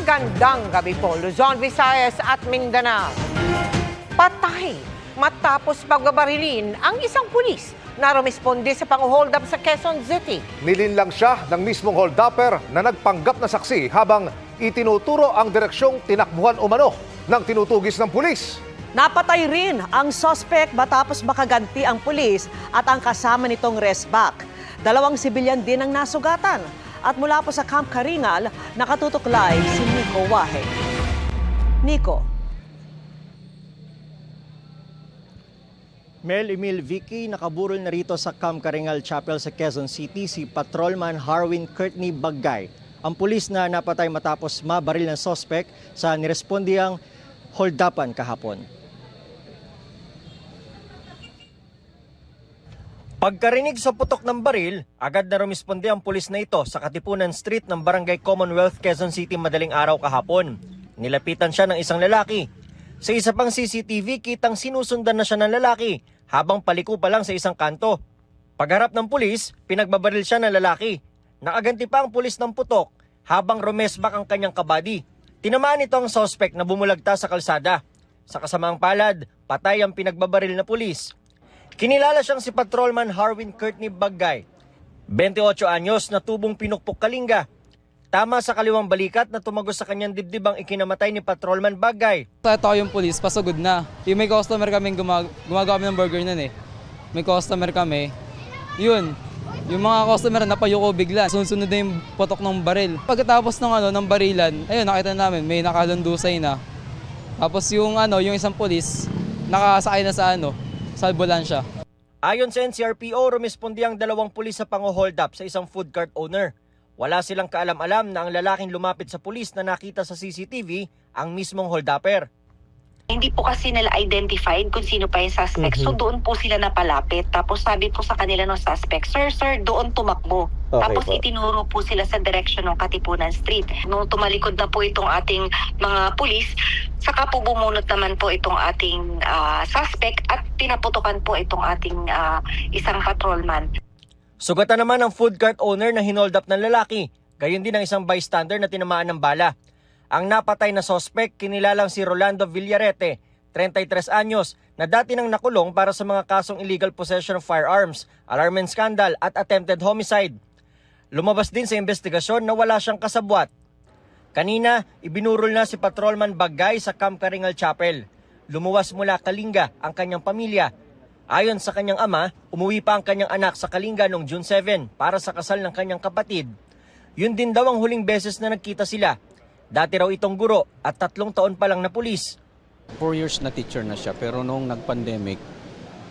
Magandang gabi po, Luzon, Visayas at Mindanao. Patay matapos pagbabarilin ang isang pulis na rumisponde sa pang-hold up sa Quezon City. Nilinlang siya ng mismong holdupper na nagpanggap na saksi habang itinuturo ang direksyong tinakbuhan umano ng tinutugis ng pulis. Napatay rin ang sospek matapos makaganti ang pulis at ang kasama nitong resback. Dalawang sibilyan din ang nasugatan. At mula po sa Camp Karingal, nakatutok live si Nico Wahe. Nico, Mel Emil Vicky, nakaburol na rito sa Camp Karingal Chapel sa Quezon City si Patrolman Harwin Courtney Baggay. Ang pulis na napatay matapos mabaril ng sospek sa nirespondiyang holdapan kahapon. Pagkarinig sa putok ng baril, agad na rumisponde ang pulis na ito sa Katipunan Street ng Barangay Commonwealth, Quezon City madaling araw kahapon. Nilapitan siya ng isang lalaki. Sa isa pang CCTV, kitang sinusundan na siya ng lalaki habang paliko pa lang sa isang kanto. Pagharap ng pulis, pinagbabaril siya ng lalaki. Nakaganti pa ang pulis ng putok habang rumesbak ang kanyang kabady. Tinamaan nito ang sospek na bumulagta sa kalsada. Sa kasamaang palad, patay ang pinagbabaril na pulis. Kinilala siyang si Patrolman Harwin Courtney Baggay. 28 anyos na tubong pinukpok kalinga. Tama sa kaliwang balikat na tumagos sa kanyang dibdib ang ikinamatay ni Patrolman Baggay. Ito yung police, pasugod na. Yung may customer kami gumag gumagawa ng burger nun eh. May customer kami. Yun, yung mga customer napayuko bigla. Sunod-sunod na yung potok ng baril. Pagkatapos ng ano ng barilan, ayun nakita namin may nakalundusay na. Tapos yung ano, yung isang police nakasakay na sa ano, sa ambulansya. Ayon sa NCRPO, rumispondi ang dalawang pulis sa pang-hold up sa isang food cart owner. Wala silang kaalam-alam na ang lalaking lumapit sa pulis na nakita sa CCTV ang mismong hold-upper. Hindi po kasi nila identified kung sino pa yung suspect. So doon po sila napalapit. Tapos sabi po sa kanila ng suspect, Sir, sir, doon tumakbo. Okay Tapos po. itinuro po sila sa direction ng Katipunan Street. Nung tumalikod na po itong ating mga pulis, saka po bumunot naman po itong ating ah, suspect at pinaputukan po itong ating ah, isang patrolman. Sugatan naman ang food cart owner na hinold up ng lalaki. Gayon din ang isang bystander na tinamaan ng bala. Ang napatay na sospek kinilalang si Rolando Villarete, 33 anyos, na dati nang nakulong para sa mga kasong illegal possession of firearms, alarm and scandal at attempted homicide. Lumabas din sa investigasyon na wala siyang kasabwat. Kanina, ibinurol na si Patrolman Bagay sa Camp Karingal Chapel. Lumuwas mula Kalinga ang kanyang pamilya. Ayon sa kanyang ama, umuwi pa ang kanyang anak sa Kalinga noong June 7 para sa kasal ng kanyang kapatid. Yun din daw ang huling beses na nagkita sila. Dati raw itong guro at tatlong taon pa lang na pulis. Four years na teacher na siya pero noong nag-pandemic,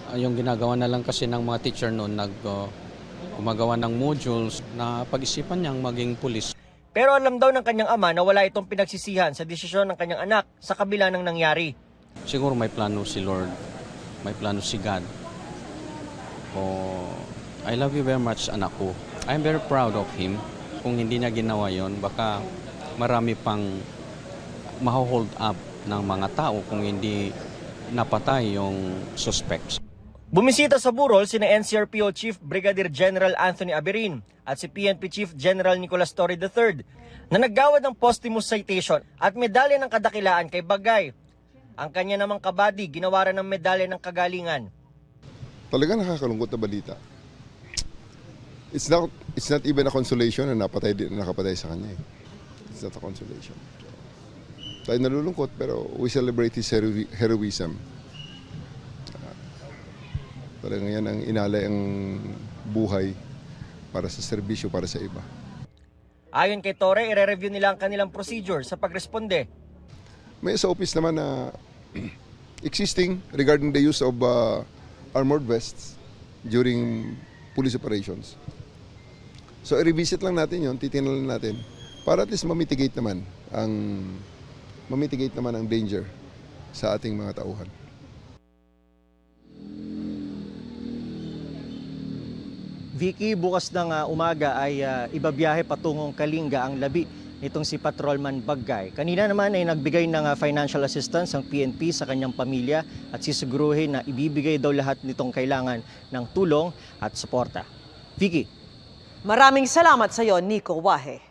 ah, yung ginagawa na lang kasi ng mga teacher noon, nag, uh, gumagawa ng modules na pag-isipan niyang maging pulis. Pero alam daw ng kanyang ama na wala itong pinagsisihan sa desisyon ng kanyang anak sa kabila ng nangyari. Siguro may plano si Lord, may plano si God. Oh, I love you very much, anak ko. I'm very proud of him. Kung hindi niya ginawa yon, baka marami pang maho-hold up ng mga tao kung hindi napatay yung suspects. Bumisita sa burol sina NCRPO Chief Brigadier General Anthony Aberin at si PNP Chief General Nicolas Torre III na naggawad ng posthumous citation at medalya ng kadakilaan kay Bagay. Ang kanya namang kabady ginawaran ng medalya ng kagalingan. Talaga nakakalungkot na balita. It's not it's not even a consolation na napatay nakapatay sa kanya. eh. It's not a consolation. So, tayo nalulungkot pero we celebrate his hero- heroism. Uh, talagang yan ang inalay ang buhay para sa serbisyo para sa iba. Ayon kay Torre, ire-review nila ang kanilang procedure sa pagresponde. May SOPs naman na existing regarding the use of uh, armored vests during police operations. So i-revisit lang natin yon, titingnan lang natin para at least mamitigate naman ang mamitigate naman ang danger sa ating mga tauhan. Vicky, bukas ng ah, umaga ay ah, ibabiyahe patungong Kalinga ang labi nitong si Patrolman Baggay. Kanina naman ay nagbigay ng ah, financial assistance ang PNP sa kanyang pamilya at sisiguruhin na ibibigay daw lahat nitong kailangan ng tulong at suporta. Vicky. Maraming salamat sa iyo, Nico Wahe.